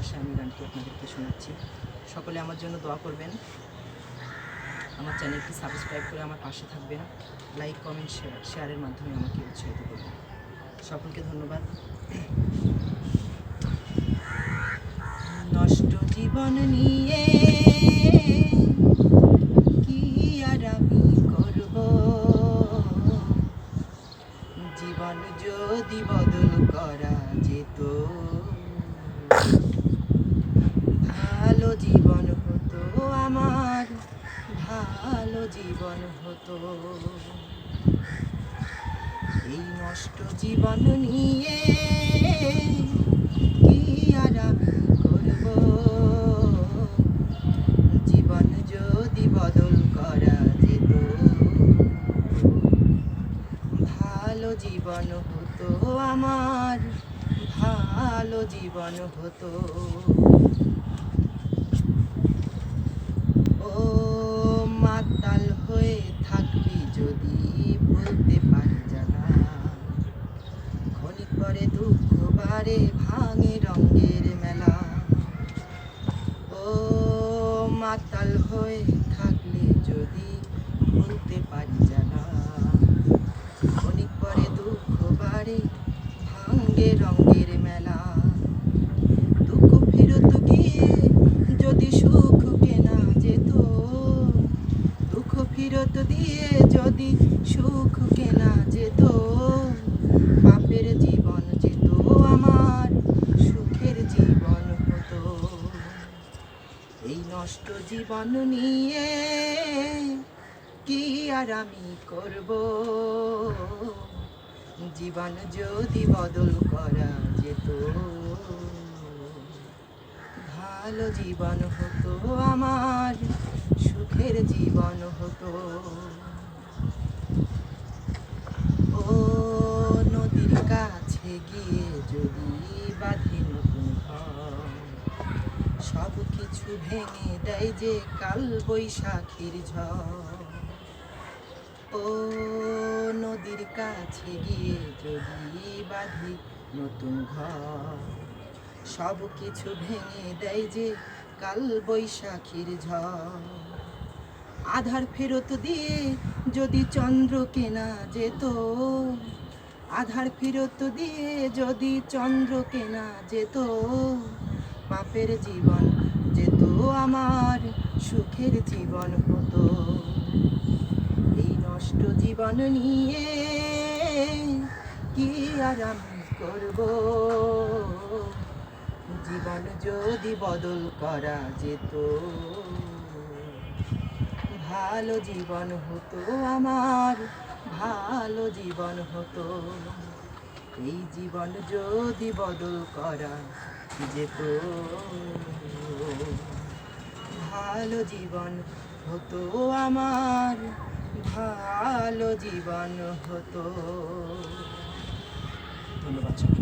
ভালোবাসায় আমি গানটি আপনাদেরকে শোনাচ্ছি। সকলে আমার জন্য দোয়া করবেন। আমার চ্যানেলটি সাবস্ক্রাইব করে আমার পাশে থাকবেন। লাইক, কমেন্ট, শেয়ার, শেয়ারের মাধ্যমে আমাকে উৎসাহিত করবেন। সকলকে ধন্যবাদ। নষ্ট জীবন নিয়ে আর আমি করব? জীবন যদি বদল করা যেত ভালো জীবন হতো আমার, ভালো জীবন হতো। এই নষ্ট জীবন নিয়ে কি আর আমি করব? জীবন যদি বদল করা যেত, ভালো জীবন হতো আমার, ভালো জীবন হতো। ও মাতাল হয়ে থাকবি যদি বলতে পারি জানা। ক্ষণিক পরে দুঃখ বারে ভাঙে রঙের মেলা। ও মাতাল হয়ে থাকলে যদি বলতে পারি জানা। ক্ষণিক পরে দুঃখ বারে ভাঙে রঙের মেলা। নষ্ট জীবন নিয়ে কি আর আমি করব? জীবন যদি বদল করা যেত, ভালো জীবন হতো আমার, সুখের জীবন হতো। ও নদীর কাছে গিয়ে ভেঙে দেয় যে কাল বৈশাখীর ও নদীর কাছে গিয়ে যদি বাঁধি নতুন ঘর, সব কিছু ভেঙে দেয় যে কাল বৈশাখীর আধার ফেরত দিয়ে যদি চন্দ্র কেনা যেত, আধার ফেরত দিয়ে যদি চন্দ্র কেনা যেত, পাপের জীবন যেত আমার সুখের জীবন হতো। এই নষ্ট জীবন নিয়ে কি আর আমি করব? জীবন যদি বদল করা যেত, ভালো জীবন হতো আমার, ভালো জীবন হতো। এই জীবন যদি বদল করা যেত ভালো জীবন হতো আমার ভালো জীবন হতো ধন্যবাদ।